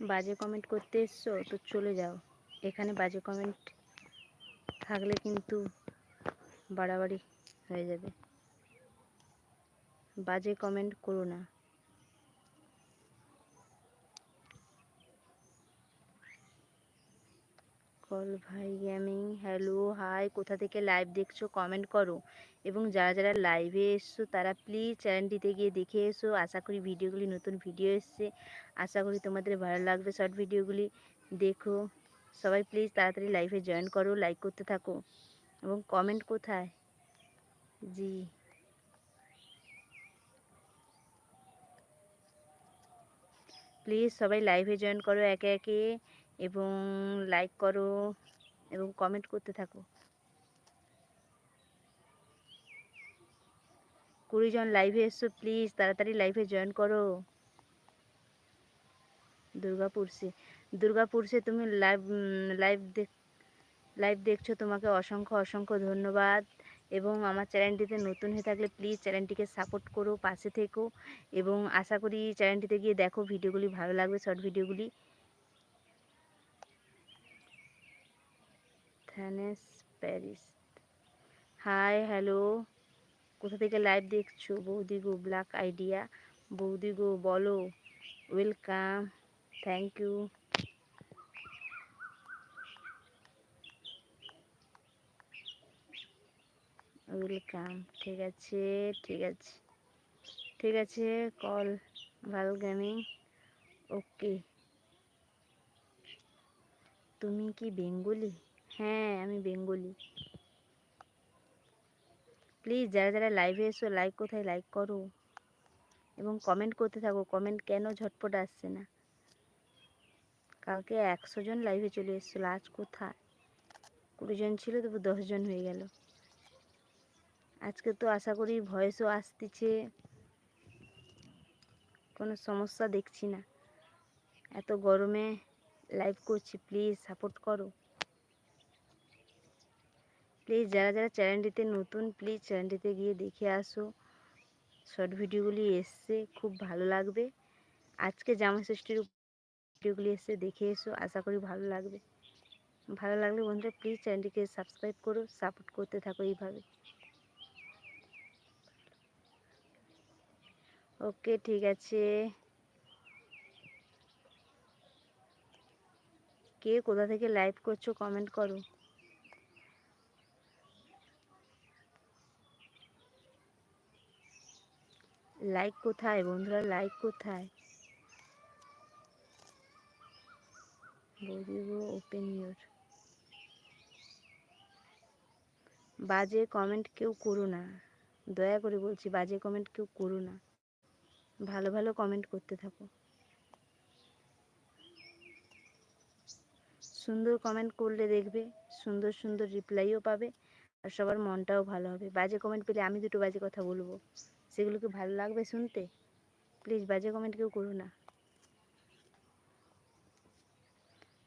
বাজে কমেন্ট করতে এসছো, তো চলে যাও। এখানে বাজে কমেন্ট থাকলে কিন্তু বাড়াবাড়ি হয়ে যাবে। বাজে কমেন্ট করো না। কল ভাই গেমিং হ্যালো হাই কোথা থেকে লাইভ দেখছ কমেন্ট করো। এবং যারা যারা লাইভে এসছো, তারা প্লিজ চ্যানেলটিতে গিয়ে দেখে এসো। আশা করি ভিডিওগুলি নতুন ভিডিও এসছে। আশা করি তোমাদের ভালো লাগবে শর্ট ভিডিওগুলি দেখো, সবাই প্লিজ তাড়াতাড়ি লাইভে জয়েন করো লাইক করতে থাকো। এবং কমেন্ট কোথায়? জি। প্লিজ সবাই লাইভে জয়েন করো একে একে। এবং লাইক করো। এবং কমেন্ট করতে থাকো। কুড়ি জন লাইভে এসছো প্লিজ তাড়াতাড়ি লাইভে জয়েন করো। দুর্গাপুরসে দুর্গাপুরসে তুমি লাইভ লাইভ দেখ লাইভ দেখছ, তোমাকে অসংখ্য অসংখ্য ধন্যবাদ। এবং আমার চ্যানেলটিতে নতুন হয়ে থাকলে প্লিজ চ্যানেলটিকে সাপোর্ট করো, পাশে থেকো। এবং আশা করি চ্যানেলটিতে গিয়ে দেখো ভিডিওগুলি ভালো লাগবে শর্ট ভিডিওগুলি থ্যানেস প্যারিস হাই হ্যালো কোথা থেকে লাইভ দেখছ? বৌদি গো ব্ল্যাক আইডিয়া বৌদি গো, বলো। ওয়েলকাম থ্যাংক ইউ ওয়েলকাম ঠিক আছে ঠিক আছে। ঠিক আছে কল ভালো গেমিং ওকে তুমি কি বেঙ্গলি? হ্যাঁ আমি বেঙ্গলি। প্লিজ যারা যারা লাইভে এসো লাইক কোথায় লাইক করো। এবং কমেন্ট করতে থাকো কমেন্ট কেন ঝটপট আসছে না? কালকে একশো জন লাইভে চলে এসেছিল, আজ কোথায়? কুড়ি জন ছিল, তবু দশজন হয়ে গেল। আজকে তো আশা করি ভয়েসও আসতেছে। কোনো সমস্যা দেখছি না। এত গরমে লাইভ করছি প্লিজ সাপোর্ট করো। প্লিজ যারা যারা চ্যানেলটিতে নতুন প্লিজ চ্যানেলটিতে গিয়ে দেখে আসো। শর্ট ভিডিওগুলি এসছে, খুব ভালো লাগবে। আজকে জামা ষষ্ঠীর ভিডিওগুলি এসছে, দেখে এসো, আশা করি ভালো লাগবে। ভালো লাগলে বন্ধুরা প্লিজ চ্যানেলটিকে সাবস্ক্রাইব করো সাপোর্ট করতে থাকো এইভাবে। ওকে ঠিক আছে। কে কোথা থেকে লাইভ করছ কমেন্ট করো। লাইক কোথায়, বন্ধুরা? লাইক কোথায়? ওপেন ইউর বাজে কমেন্ট কেউ করো না। দয়া করে বলছি, বাজে কমেন্ট কেউ করো না। ভালো ভালো কমেন্ট করতে থাকো। সুন্দর কমেন্ট করলে দেখবে, সুন্দর সুন্দর রিপ্লাইও পাবে, আর সবার মনটাও ভালো হবে। বাজে কমেন্ট পেলে আমি দুটো বাজে কথা বলব। সেগুলোকে ভালো লাগবে শুনতে? প্লিজ বাজে কমেন্ট কেউ করো না।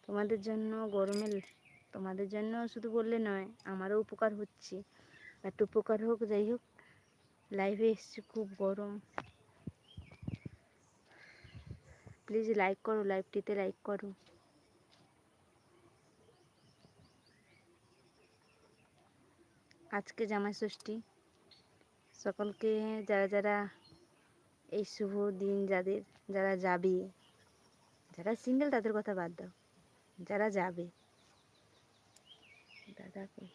তোমাদের জন্য গরমে তোমাদের জন্য শুধু বললে নয়, আমারও উপকার হচ্ছে। একটু উপকার হোক, যাই হোক লাইভে এসছি খুব গরম। প্লিজ লাইক করো লাইভটিতে লাইক করো। আজকে জামাই ষষ্ঠী। সকলকে যারা যারা এই শুভ দিন যাদের, যারা যাবে, যারা সিঙ্গেল তাদের কথা বাদ দাও, যারা যাবে। দাদাকে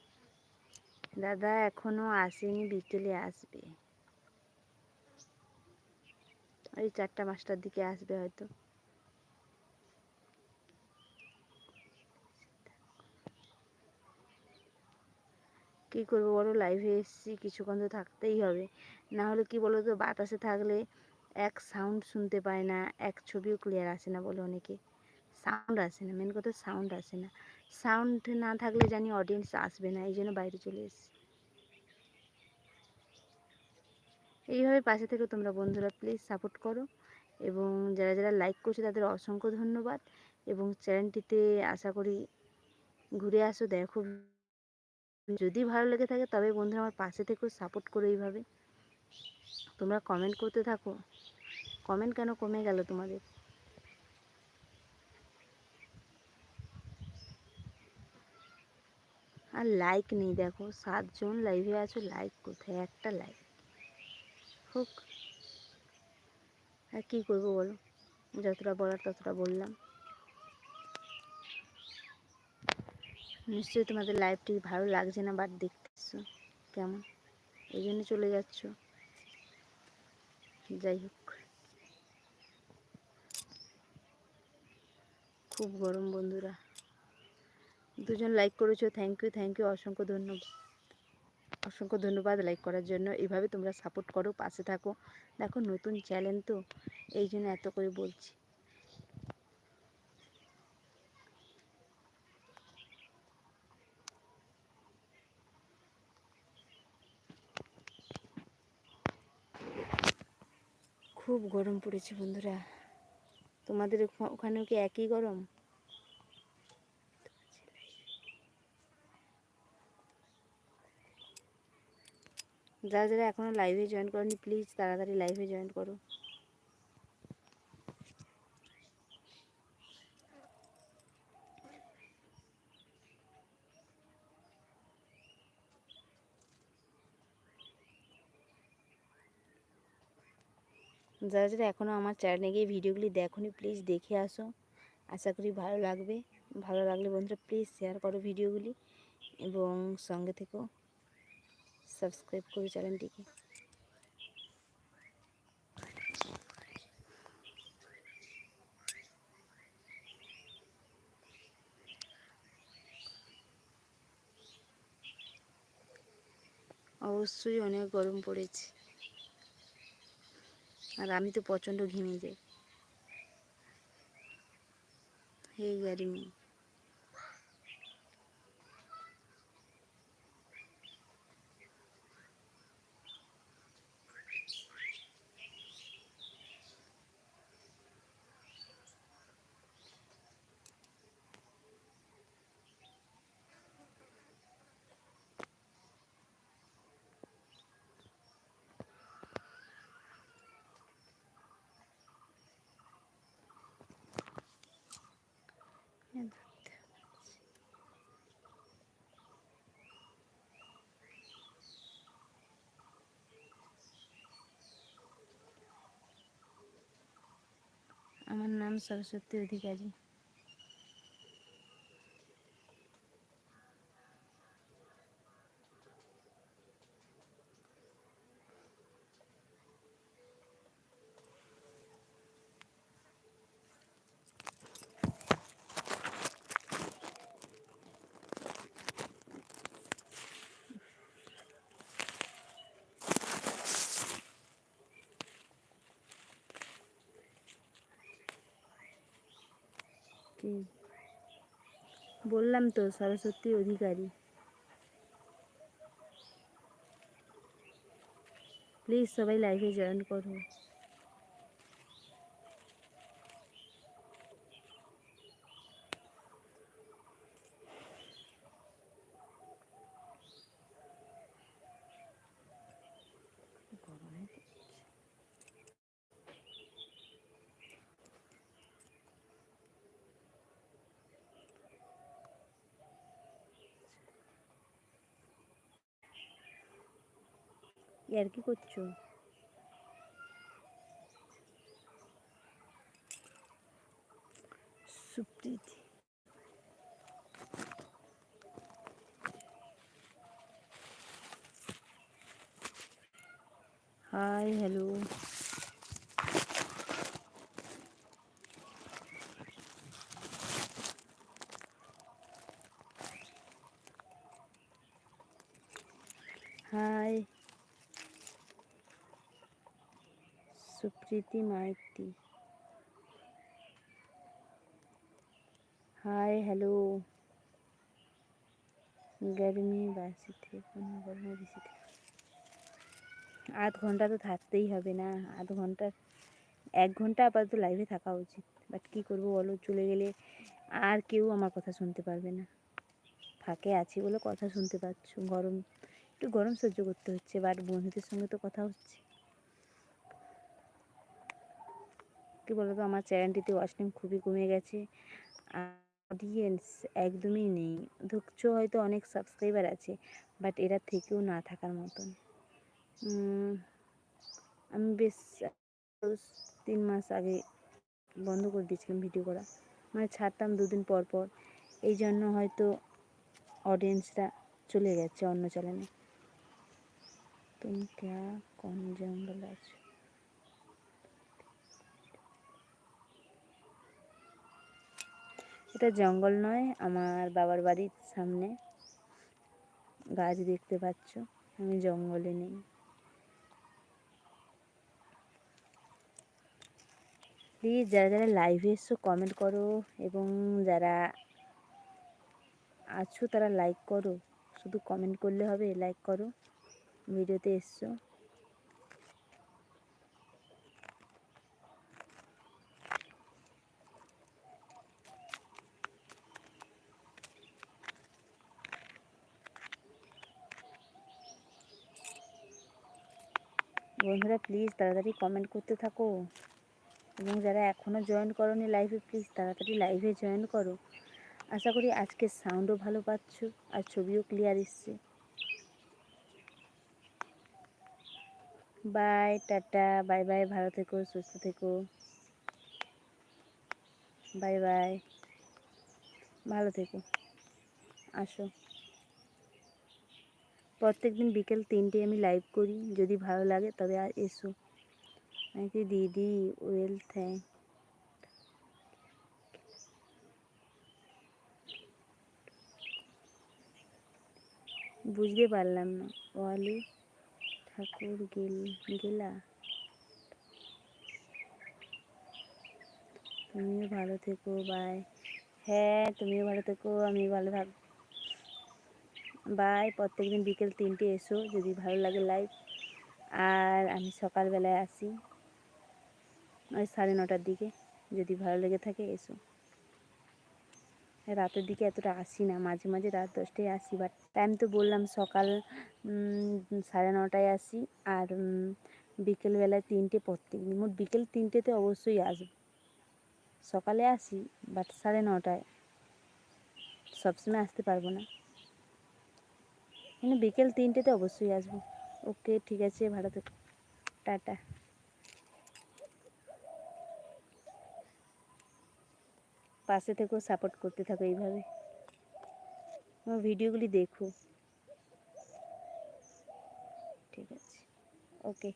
দাদা এখনও আসেনি, বিকেলে আসবে। ওই চারটা পাঁচটার দিকে আসবে হয়তো। কী করব বলো? লাইভে এসেছি, কিছুক্ষণ তো থাকতেই হবে। না হলে কি বলো তো, বাতাসে থাকলে এক সাউন্ড শুনতে পায় না, এক ছবিও ক্লিয়ার আসে না বলে অনেকে। সাউন্ড আসে না মেন কথা সাউন্ড আসে না। সাউন্ড না থাকলে জানি অডিয়েন্স আসবে না, এই জন্য বাইরে চলে এসেছি। এইভাবে পাশে থেকে তোমরা বন্ধুরা প্লিজ সাপোর্ট করো। এবং যারা যারা লাইক করছে, তাদের অসংখ্য ধন্যবাদ। এবং চ্যানেলটিতে আশা করি ঘুরে আসো, দেখো। যদি ভালো লেগে থাকে তবে বন্ধুরা আমার পাশে থেকেও সাপোর্ট করো এইভাবে। তোমরা কমেন্ট করতে থাকো। কমেন্ট কেন কমে গেল তোমাদের? আর লাইক নেই, দেখো, সাতজন লাইভে আছো লাইক কোথায়? একটা লাইক হোক। আর কী করব বলো? যতটা বলার ততটা বললাম। নিশ্চয়ই তোমাদের লাইভটি ভালো লাগছে না বাট দেখতেছো কেমন। এই জন্য চলে যাচ্ছ। যাই হোক। খুব গরম বন্ধুরা। দুজন লাইক করেছ থ্যাংক ইউ থ্যাংক ইউ অসংখ্য ধন্যবাদ অসংখ্য ধন্যবাদ লাইক করার জন্য। এইভাবে তোমরা সাপোর্ট করো, পাশে থাকো। দেখো নতুন চ্যানেল তো, এই জন্য এত করে বলছি। খুব গরম পড়েছে বন্ধুরা। তোমাদের ওখা- ওখানেও কি একই গরম? যারা যারা এখনও লাইভে জয়েন করনি প্লিজ তাড়াতাড়ি লাইভে জয়েন করো। যারা যারা এখনও আমার চ্যানেলে গিয়ে ভিডিওগুলি দেখোনি প্লিজ দেখে আসো। আশা করি ভালো লাগবে। ভালো লাগলে বন্ধুরা প্লিজ শেয়ার করো ভিডিওগুলি এবং সঙ্গে থেকেও সাবস্ক্রাইব করো চ্যানেলটিকে অবশ্যই অনেক গরম পড়েছে। আর আমি তো প্রচণ্ড ঘেমে যাই। হে গারিমি আমার নাম সরস্বতী অধিকারী কি বললাম তো সরস্বতী অধিকারী। প্লিজ সবাই লাইভে জয়েন করো গরমে আর কি করছ Supriti hi hello hi Supriti Maity. Hi hello গরমি বাসি থেকে গরমে আধ ঘণ্টা তো থাকতেই হবে না, আধ ঘণ্টা, এক ঘণ্টা আপাতত লাইভে থাকা উচিত। বাট কী করব বলো, চলে গেলে আর কেউ আমার কথা শুনতে পারবে না। ফাঁকে আছি বলে কথা শুনতে পাচ্ছ, গরম, একটু গরম সহ্য করতে হচ্ছে বাট বন্ধুদের সঙ্গে তো কথা হচ্ছে। কী বলতো? আমার চ্যানেলটিতে ওয়াচ টাইম খুবই কমে গেছে। অডিয়েন্স একদমই নেই। ধুকছো হয়তো অনেক সাবস্ক্রাইবার আছে বাট এরা থেকেও না থাকার মতন। আমি বেশ তিন মাস আগে বন্ধ করে দিয়েছিলাম ভিডিও করা। মানে ছাড়তাম দুদিন পর পর। এই জন্য হয়তো অডিয়েন্সরা চলে গেছে অন্য চ্যানেলে তুমি ক্যা কোন জঙ্গল আছো। এটা জঙ্গল নয়, আমার বাবার বাড়ির সামনে। গাছ দেখতে পাচ্ছ, আমি জঙ্গলে নেই। প্লিজ যারা যারা লাইভে এসছো কমেন্ট করো এবং যারা আছো, তারা লাইক করো। শুধু কমেন্ট করলে হবে লাইক করো। ভিডিওতে এসছো। বন্ধুরা প্লিজ তাড়াতাড়ি কমেন্ট করতে থাকো। এবং যারা এখনও জয়েন করনি লাইভে প্লিজ তাড়াতাড়ি লাইভে জয়েন করো। আশা করি আজকের সাউন্ডও ভালো পাচ্ছ, আর ছবিও ক্লিয়ার এসছে। বাই টাটা বাই বাই ভালো থেকো, সুস্থ থেকো। বাই বাই ভালো থেকো। আসো। প্রত্যেক দিন বিকেল তিনটে আমি লাইভ করি, যদি ভালো লাগে তবে আর এসো। নাকি দিদি ওয়েল থ্যাংক বুঝতে পারলাম না। ওয়ালি ঠাকুর গেল, গেলা? তুমিও ভালো থেকো বাই হ্যাঁ তুমিও ভালো থেকো আমি ভালো থাক বাই, প্রত্যেকদিন বিকেল তিনটে এসো, যদি ভালো লাগে লাইভ আর আমি সকালবেলায় আসি, ওই সাড়ে নটার দিকে। যদি ভালো লেগে থাকে, এসো। রাতের দিকে এতটা আসি না, মাঝে মাঝে রাত দশটায় আসি বাট টাইম তো বললাম সকাল সাড়ে নটায় আসি। আর বিকেলবেলায় তিনটে প্রত্যেক দিন মোট বিকেল তিনটেতে অবশ্যই আসব। সকালে আসি বাট সাড়ে নটায়। সবসময় আসতে পারব না। কিন্তু বিকেল তিনটেতে অবশ্যই আসব। ওকে, ঠিক আছে, ভালো থেকো। টাটা। পাশে থেকেও সাপোর্ট করতে থাকো এইভাবে। আমার ভিডিওগুলি দেখো। ঠিক আছে। Okay.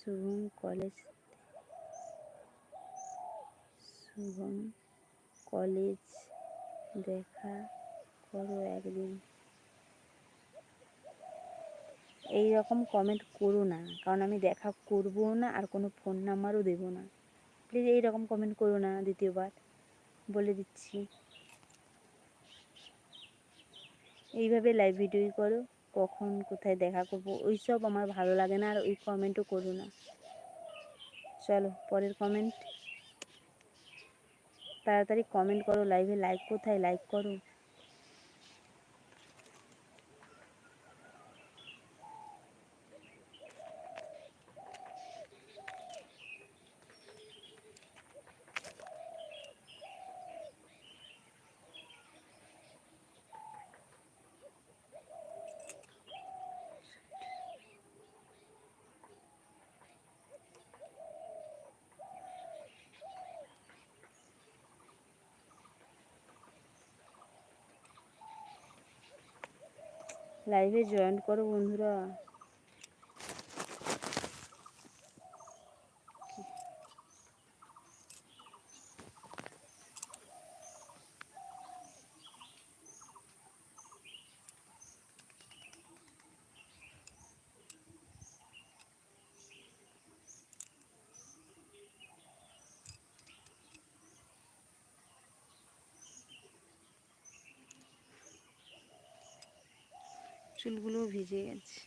Shubham college Shubham college দেখা করো একদিন। এই রকম কমেন্ট করো না, কারণ আমি দেখা করব না আর কোনো ফোন নাম্বারও দেবো না। প্লিজ এই রকম কমেন্ট করো না দ্বিতীয়বার, বলে দিচ্ছি। এইভাবে লাইভ ভিডিওই করো। কখন কোথায় দেখা করব, ওইসব আমার ভালো লাগে না আর ওই কমেন্টও করো না। চলো, পরের কমেন্ট তাড়াতাড়ি কমেন্ট করো লাইভে লাইক কোথায়? লাইক করো। লাইভে জয়েন করো বন্ধুরা। চুলগুলো ভিজে গেছে।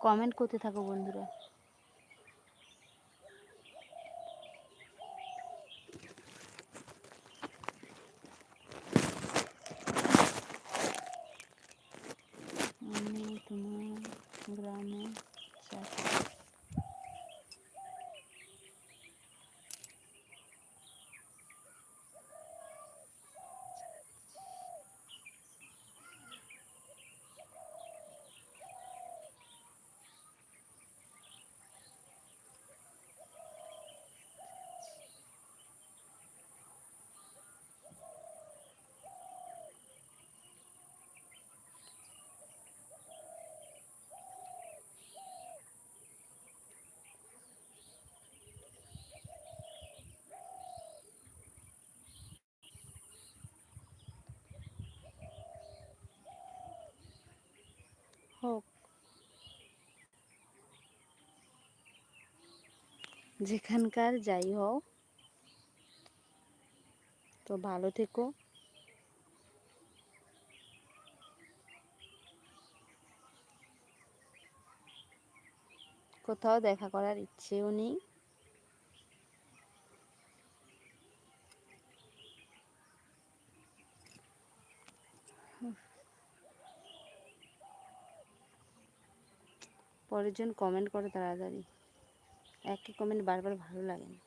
কমেন্ট করতে থাকো বন্ধুরা আমি তোমার গ্রামে যাচ্ছি হোক যেখানকার যাই হও। তো ভালো থেকো। কোথাও দেখা করার ইচ্ছেও নেই। পরের জন কমেন্ট করো তাড়াতাড়ি। একই কমেন্ট বারবার ভালো লাগে না।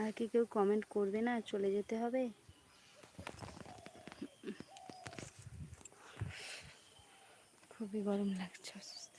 আর কি কেউ কমেন্ট করবে না চলে যেতে হবে। খুবই গরম লাগছে অসুস্থ।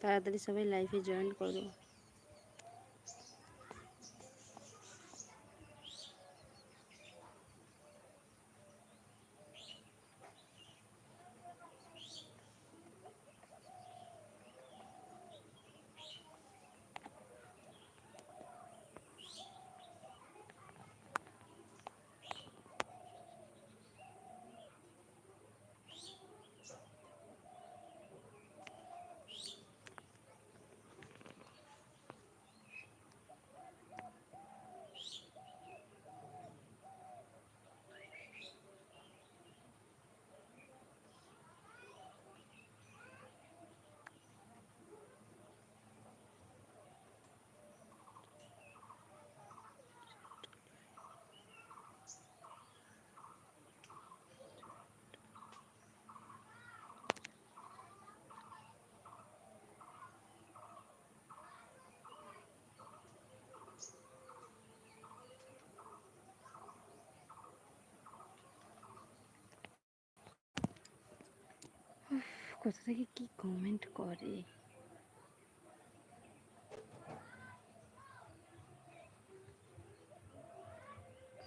তাড়াতাড়ি সবাই লাইফে জয়েন করো কোথা থেকে কি কমেন্ট করে?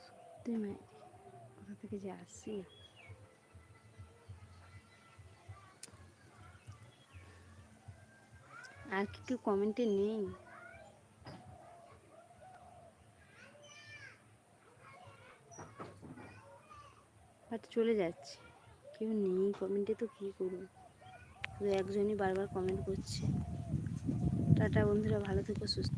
সত্যি মানে কোথা থেকে যে আসি আর কি কেউ কমেন্টে নেই বাট চলে যাচ্ছে। কেউ নেই কমেন্টে তো কী করব? শুধু একজনই বারবার কমেন্ট করছে। টাটা বন্ধুরা ভালো থেকো সুস্থ